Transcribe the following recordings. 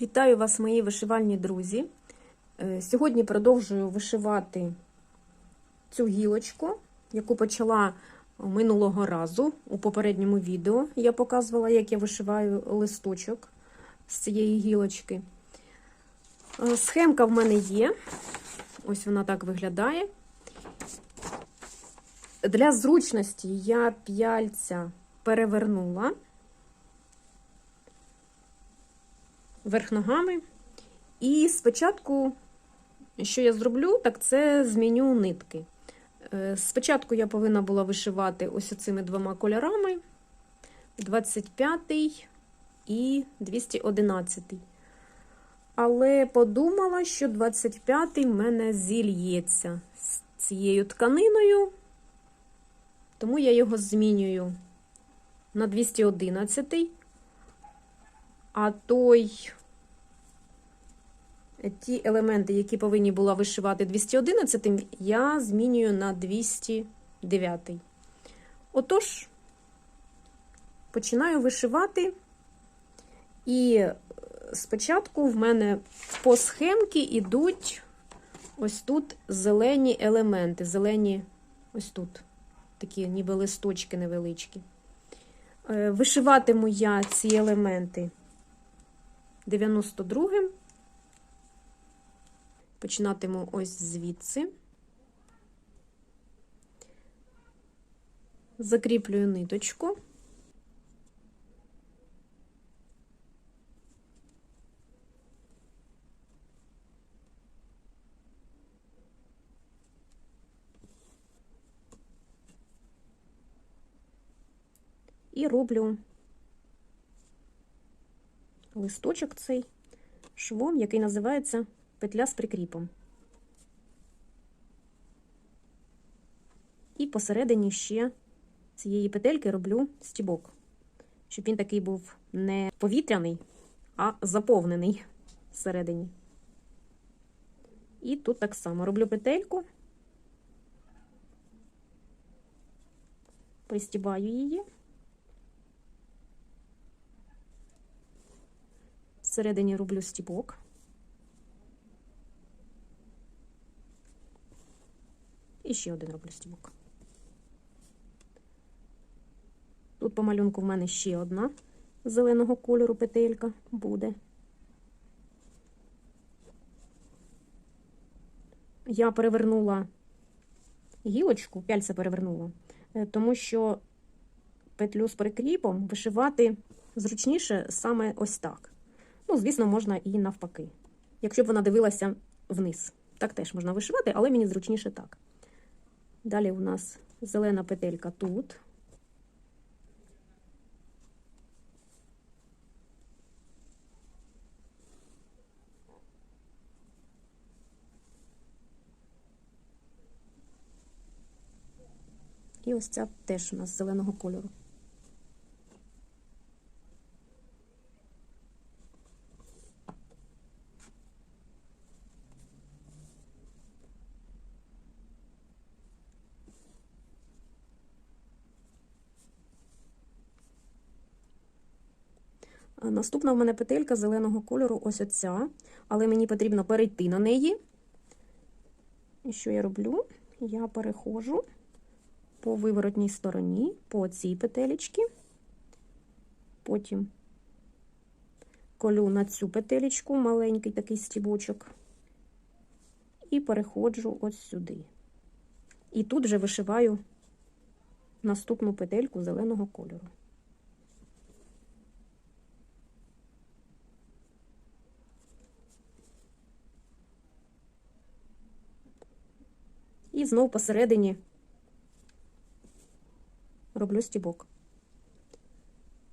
Вітаю вас, мої вишивальні друзі. Е, Сьогодні продовжую вишивати цю гілочку, яку почала минулого разу. У попередньому відео я показувала, як я вишиваю листочок з цієї гілочки. Е, Схемка в мене є. Ось вона так виглядає. Для зручності я п'яльця перевернула. Верх ногами. І спочатку, що я зроблю, так це зміню нитки. Е, Спочатку я повинна була вишивати ось цими двома кольорами: 25 і 211. Але подумала, що 25 в мене зільється з цією тканиною, тому я його змінюю на 211. А той ті елементи, які повинні була вишивати 211, я змінюю на 209. Отож, починаю вишивати, і спочатку в мене по схемці йдуть ось тут зелені елементи. Зелені, ось тут, такі ніби листочки невеличкі. Е, Вишиватиму я ці елементи 92-м. Починатиму ось звідси. Закріплюю ниточку. І роблю листочок цей швом, який називається петля з прикріпом. І посередині ще цієї петельки роблю стібок, щоб він такий був не повітряний, а заповнений всередині. І тут так само роблю петельку, пристібаю її. Всередині роблю стібок. І ще один роблю стібок. Тут по малюнку в мене ще одна зеленого кольору петелька буде. Я перевернула гілочку, пяльця перевернула, е, тому що петлю з прикріпом вишивати зручніше саме ось так. Ну, звісно, можна і навпаки. Якщо б вона дивилася вниз. Так теж можна вишивати, але мені зручніше так. Далі у нас зелена петелька тут. І ось ця теж у нас зеленого кольору. Наступна в мене петелька зеленого кольору, ось оця, але мені потрібно перейти на неї. І що я роблю? Я переходжу по виворотній стороні, по цій петелечці, потім колю на цю петелечку, маленький такий стібочок, і переходжу ось сюди. І тут вже вишиваю наступну петельку зеленого кольору. І знову посередині роблю стібок.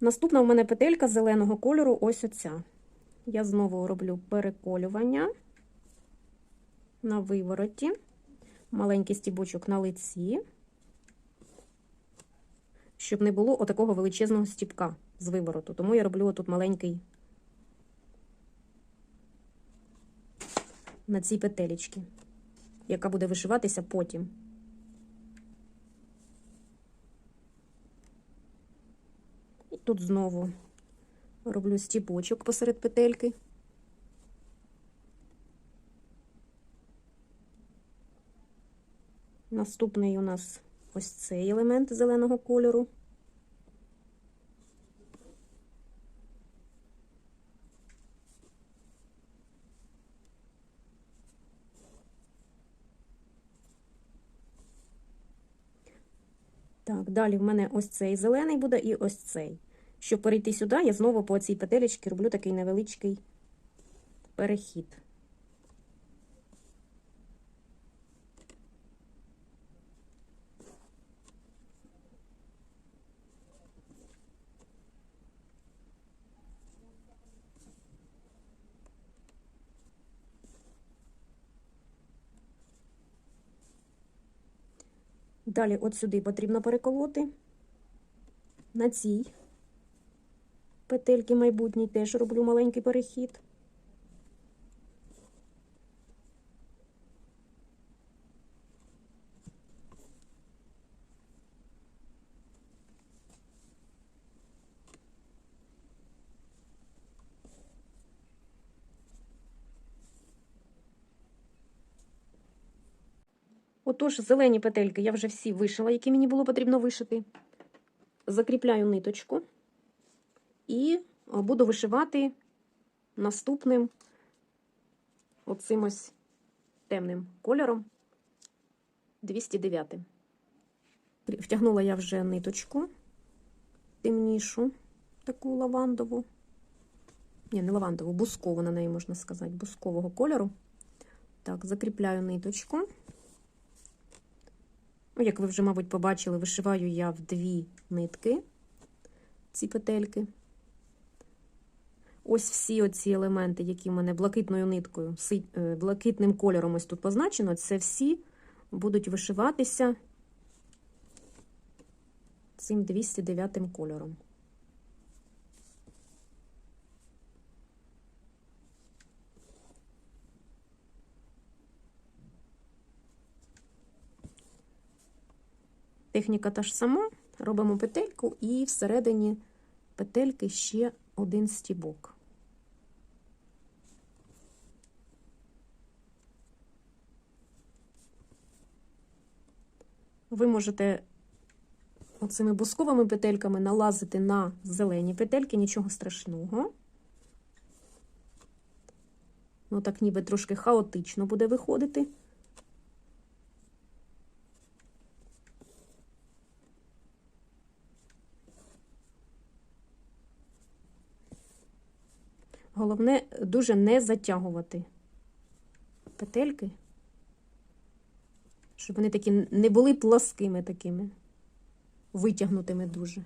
Наступна у мене петелька зеленого кольору ось оця. Я знову роблю переколювання на вивороті, маленький стібочок на лиці, щоб не було отакого величезного стібка з вивороту. Тому я роблю отут маленький на цій петелечці яка буде вишиватися потім. І тут знову роблю стіпочок посеред петельки. Наступний у нас ось цей елемент зеленого кольору. Далі в мене ось цей зелений буде і ось цей. Щоб перейти сюди, я знову по цій петелечці роблю такий невеличкий перехід. Далі от сюди потрібно переколоти. На цій петельки майбутній теж роблю маленький перехід. Отож, зелені петельки я вже всі вишила, які мені було потрібно вишити. Закріпляю ниточку і буду вишивати наступним оцим ось темним кольором 209. Втягнула я вже ниточку темнішу, таку лавандову. Ні, не лавандову, бускову на неї можна сказати, бускового кольору. Так, закріпляю ниточку. Ну, як ви вже, мабуть, побачили, вишиваю я в дві нитки ці петельки. Ось всі оці елементи, які в мене блакитною ниткою, е, блакитним кольором ось тут позначено, це всі будуть вишиватися цим 209 кольором. Техніка та ж сама, робимо петельку і всередині петельки ще один стібок. Ви можете оцими бусковими петельками налазити на зелені петельки, нічого страшного. Ну, так ніби трошки хаотично буде виходити. Головне дуже не затягувати петельки, щоб вони такі не були пласкими такими, витягнутими дуже.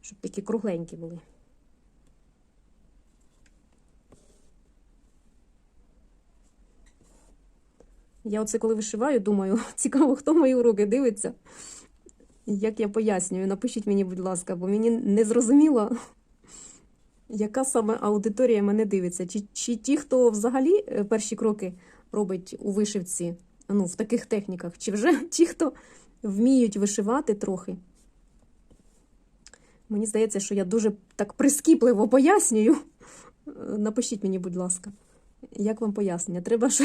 Щоб такі кругленькі були. Я оце коли вишиваю, думаю, цікаво, хто мої уроки дивиться. Як я пояснюю, напишіть мені, будь ласка, бо мені не зрозуміло, яка саме аудиторія мене дивиться. Чи чи ті, хто взагалі е, перші кроки робить у вишивці, ну, в таких техніках, чи вже ті, хто вміють вишивати трохи. Мені здається, що я дуже так прискіпливо пояснюю. Напишіть мені, будь ласка, як вам пояснення? Треба ж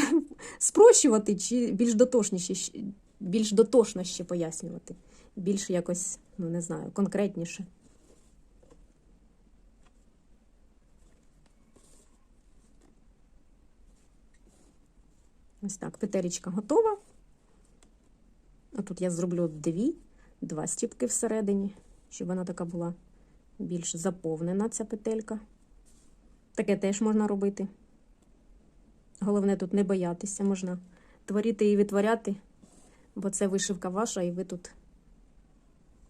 спрощувати чи більш дотошніше, більш дотошно ще пояснювати? Більш якось, ну не знаю, конкретніше. Ось так, петелечка готова. А тут я зроблю дві, два стіпки всередині, щоб вона така була більш заповнена, ця петелька. Таке теж можна робити. Головне тут не боятися, можна творити і витворяти, бо це вишивка ваша, і ви тут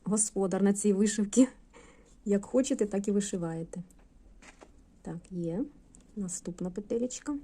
господар на цій вишивці. Як хочете, так і вишиваєте. Так, є. Наступна петелечка.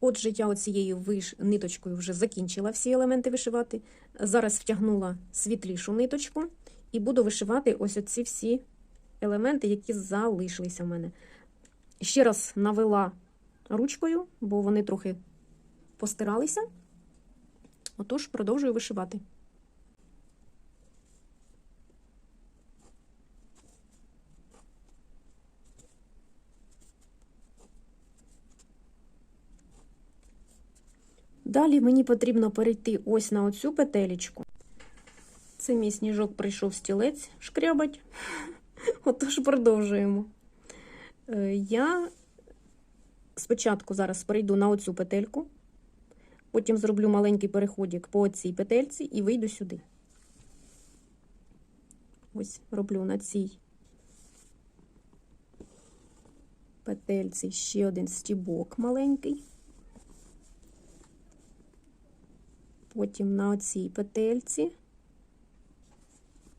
Ход я оцією виш... ниточкою вже закінчила всі елементи вишивати. Зараз втягнула світлішу ниточку і буду вишивати ось оці всі елементи, які залишилися в мене. Ще раз навела ручкою, бо вони трохи постиралися. Отож, продовжую вишивати. Далі мені потрібно перейти ось на оцю петелечку. Це мій сніжок прийшов стілець шкрябать. Отож продовжуємо. Е, Я спочатку зараз перейду на оцю петельку, потім зроблю маленький переходик по цій петельці і вийду сюди. Ось роблю на цій петельці ще один стібок маленький. Потім на оцій петельці.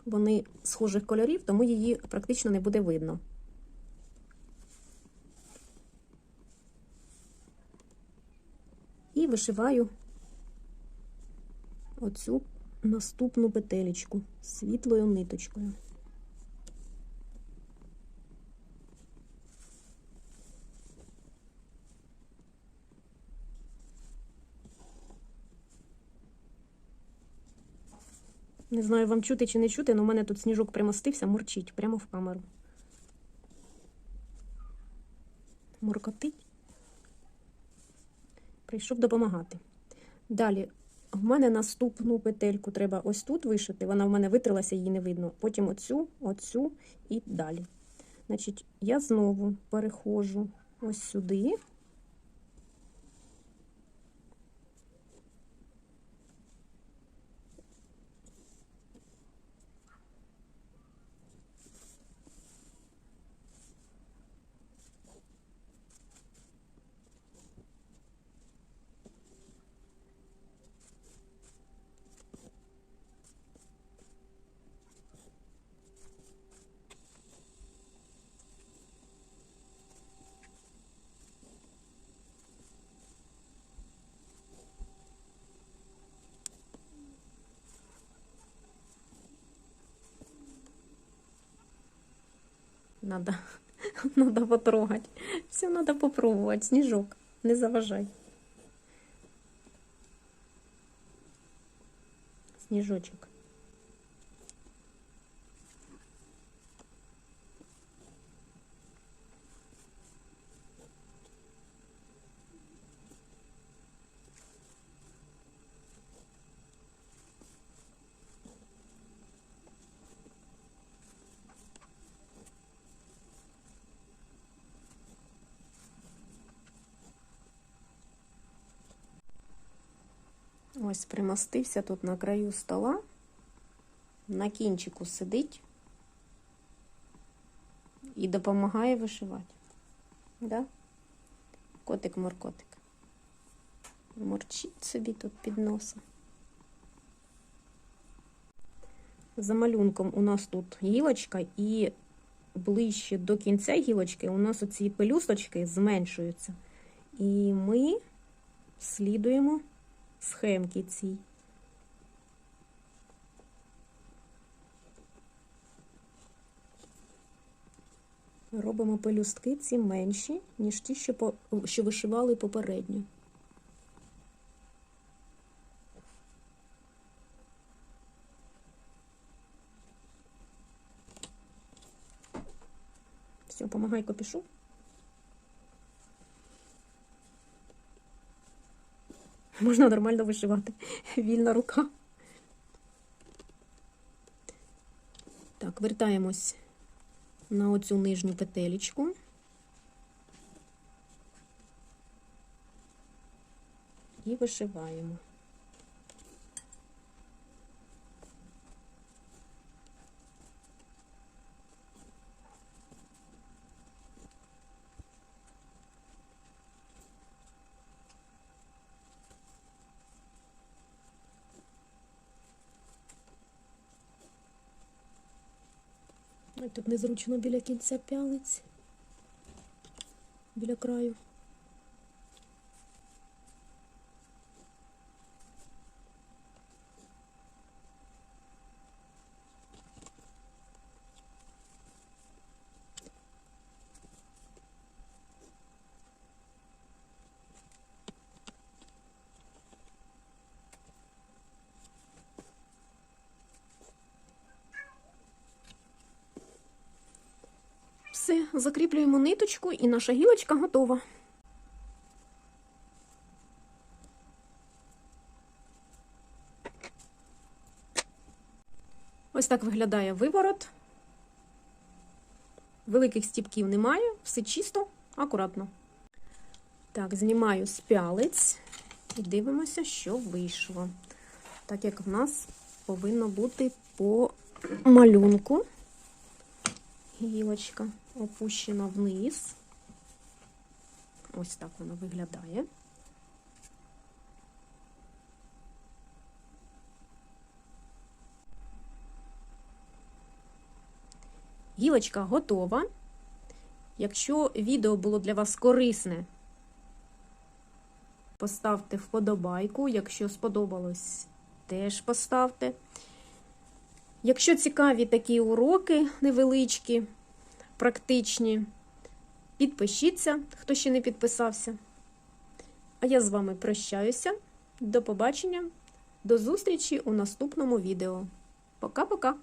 Вони схожих кольорів, тому її практично не буде видно. І вишиваю оцю наступну петелечку світлою ниточкою. Не знаю, вам чути чи не чути, але у мене тут сніжок примостився, мурчить прямо в камеру. Муркотить. Прийшов допомагати. Далі, в мене наступну петельку треба ось тут вишити. Вона в мене витрилася, її не видно. Потім оцю, оцю і далі. Значить, я знову переходжу ось сюди. Надо, надо потрогать. Все надо попробовать. Снежок, не заважай. Снежочек. Ось примостився тут на краю стола, на кінчику сидить і допомагає вишивати. Да? Котик-моркотик. Морчить собі тут під носом. За малюнком у нас тут гілочка, і ближче до кінця гілочки у нас оці пелюсточки зменшуються. І ми слідуємо схемки цій. Робимо пелюстки ці менші, ніж ті, що, по, що вишивали попередньо. Все, помагай копішу. Можна нормально вишивати. Вільна рука. Так, вертаємось на оцю нижню петелечку. І вишиваємо. Тут незручно біля кінця пялиць, біля краю. Все, закріплюємо ниточку і наша гілочка готова. Ось так виглядає виворот. Великих стіпків немає, все чисто, акуратно. Так, знімаю з і дивимося, що вийшло. Так як в нас повинно бути по малюнку. Гілочка опущена вниз. Ось так воно виглядає. Гілочка готова. Якщо відео було для вас корисне, поставте вподобайку. Якщо сподобалось, теж поставте. Якщо цікаві такі уроки невеличкі, практичні, підпишіться, хто ще не підписався. А я з вами прощаюся. До побачення, до зустрічі у наступному відео. Пока-пока!